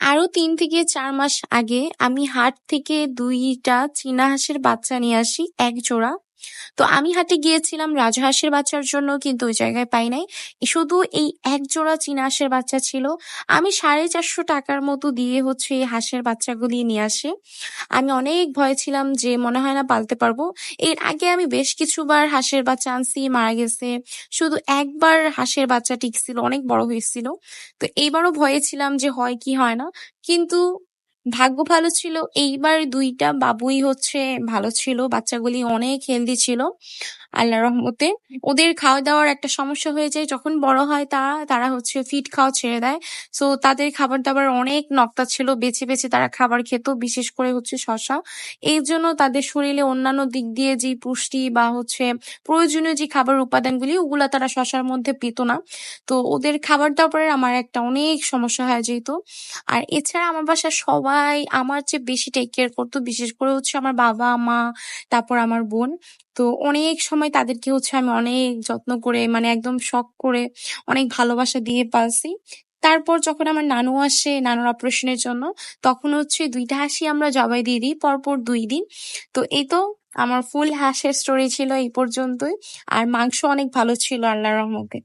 আরও তিন থেকে চার মাস আগে আমি হাট থেকে দুইটা চীনা হাঁসের বাচ্চা নিয়ে আসি, এক জোড়া। তো আমি হাটে গিয়েছিলাম রাজহাঁসের বাচ্চার জন্য কিন্তু ওই জায়গায় পাই নাই। শুধু এই এক জোড়া চীনা হাঁসের বাচ্চা ছিল। আমি ৳৪৫০ মতো দিয়ে হচ্ছে এই হাঁসের বাচ্চাগুলি নিয়ে আসি। আমি অনেক ভয়ে ছিলাম যে মনে হয় না পালতে পারব। এর আগে আমি বেশ কিছুবার হাঁসের বাচ্চা আনছি, মারা গেছে। শুধু একবার হাঁসের বাচ্চা টিকছিল, অনেক বড় হয়েছিল। তো এইবারও ভয়ে ছিলাম যে হয় কি হয় না। কিন্তু ভাগ্য ভালো ছিল এইবার দুইটা বাবুই হচ্ছে ভালো ছিল। বাচ্চাগুলি অনেক হেলদি ছিল আল্লাহর রহমতে। ওদের খাওয়া-দাওয়ার একটা সমস্যা হয়ে যায় যখন বড় হয় তারা, তারা হচ্ছে ফিড খাওয়া ছেড়ে দেয়। সো তাদের খাবার-দাবার অনেক নক্তা ছিল। বেছে, বেছে তারা খাবার খেত। বিশেষ করে হচ্ছে শসা। এর জন্য তাদের শরীরে অন্যান্য দিক দিয়ে যেই পুষ্টি বা হচ্ছে প্রয়োজনীয় যে খাবার উপাদানগুলি ওগুলা তারা শশার মধ্যে পেত না। তো ওদের খাবার-দাবারের আমার একটা অনেক সমস্যা হয়ে যেত। আর এছাড়া আমার বাসার সবাই আমার চেয়ে বেশি টেক কেয়ার করতো। বিশেষ করে হচ্ছে আমার বাবা, মা, তারপর আমার বোন। তো অনেক সময় তাদেরকে হচ্ছে আমি অনেক যত্ন করে মানে একদম শখ করে অনেক ভালোবাসা দিয়ে পালছি। তারপর যখন আমার নানু আসে, নানুর অপারেশনের জন্য, তখন হচ্ছে দুইটা হাসি আমরা জবাই দিয়ে দিই, পরপর দুই দিন। তো এই তো আমার ফুল হাসের স্টোরি ছিল এই পর্যন্তই। আর মাংস অনেক ভালো ছিল, আল্লাহর রহমতে।